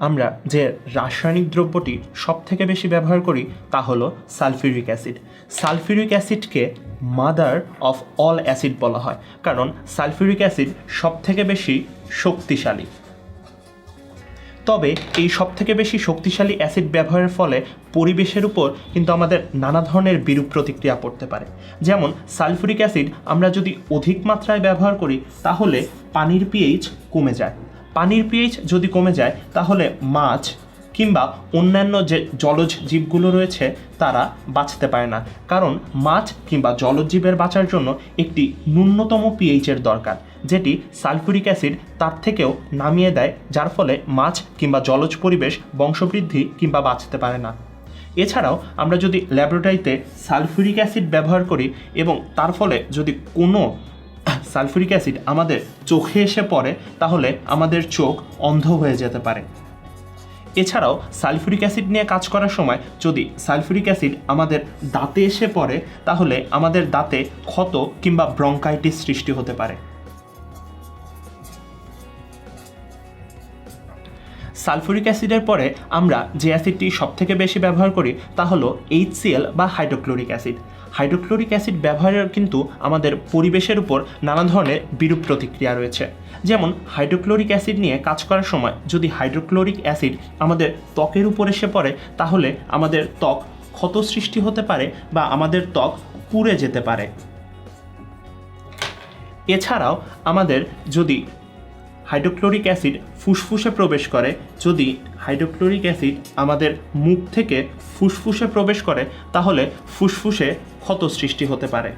আমরা যে রাসায়নিক দ্রব্যটি সব থেকে বেশি ব্যবহার করি তা হলো সালফিউরিক অ্যাসিড। সালফিউরিক অ্যাসিডকে মাদার অফ অল অ্যাসিড বলা হয়, কারণ সালফিউরিক অ্যাসিড সব থেকে বেশি শক্তিশালী। তবে এই সব থেকে বেশি শক্তিশালী অ্যাসিড ব্যবহারের ফলে পরিবেশের উপর কিন্তু আমাদের নানা ধরনের বিরূপ প্রতিক্রিয়া পড়তে পারে। যেমন সালফুরিক অ্যাসিড আমরা যদি অধিক মাত্রায় ব্যবহার করি, তাহলে পানির পিএইচ কমে যায়। পানির পিএইচ যদি কমে যায়, তাহলে মাছ কিংবা অন্যান্য যে জলজ জীবগুলো রয়েছে, তারা বাঁচতে পারে না। কারণ মাছ কিংবা জলজ জীবের বাঁচার জন্য একটি ন্যূনতম পিএইচের দরকার, যেটি সালফুরিক অ্যাসিড তার থেকেও নামিয়ে দেয়, যার ফলে মাছ কিংবা জলজ পরিবেশ বংশবৃদ্ধি কিংবা বাঁচতে পারে না। এছাড়াও আমরা যদি ল্যাবরেটরিতে সালফিউরিক অ্যাসিড ব্যবহার করি এবং তার ফলে যদি কোনো সালফিউরিক অ্যাসিড আমাদের চোখে এসে পড়ে, তাহলে আমাদের চোখ অন্ধ হয়ে যেতে পারে। এছাড়াও সালফুরিক অ্যাসিড নিয়ে কাজ করার সময় যদি সালফুরিক অ্যাসিড আমাদের দাঁতে এসে পড়ে, তাহলে আমাদের দাঁতে ক্ষত কিংবা ব্রঙ্কাইটিস সৃষ্টি হতে পারে। সালফুরিক অ্যাসিডের পরে আমরা যে অ্যাসিডটি সবথেকে বেশি ব্যবহার করি তা হলো এইচসিএল বা হাইড্রোক্লোরিক অ্যাসিড। হাইড্রোক্লোরিক অ্যাসিড ব্যবহারের কিন্তু আমাদের পরিবেশের উপর নানা ধরনের বিরূপ প্রতিক্রিয়া রয়েছে। যেমন হাইড্রোক্লোরিক অ্যাসিড নিয়ে কাজ করার সময় যদি হাইড্রোক্লোরিক অ্যাসিড আমাদের ত্বকের উপর এসে পড়ে, তাহলে আমাদের ত্বক ক্ষত সৃষ্টি হতে পারে বা আমাদের ত্বক পুড়ে যেতে পারে। এছাড়াও আমাদের যদি হাইড্রোক্লোরিক অ্যাসিড ফুসফুসে প্রবেশ করে। যদি হাইড্রোক্লোরিক অ্যাসিড আমাদের মুখ থেকে ফুসফুসে প্রবেশ করে, তাহলে ফুসফুসে ক্ষত সৃষ্টি হতে পারে।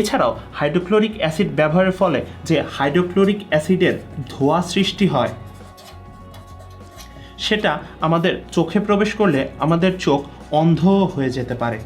এছাড়াও হাইড্রোক্লোরিক অ্যাসিড ব্যবহারের ফলে যে হাইড্রোক্লোরিক অ্যাসিডের ধোঁয়া সৃষ্টি হয়, সেটা আমাদের চোখে প্রবেশ করলে আমাদের চোখ অন্ধ হয়ে যেতে পারে।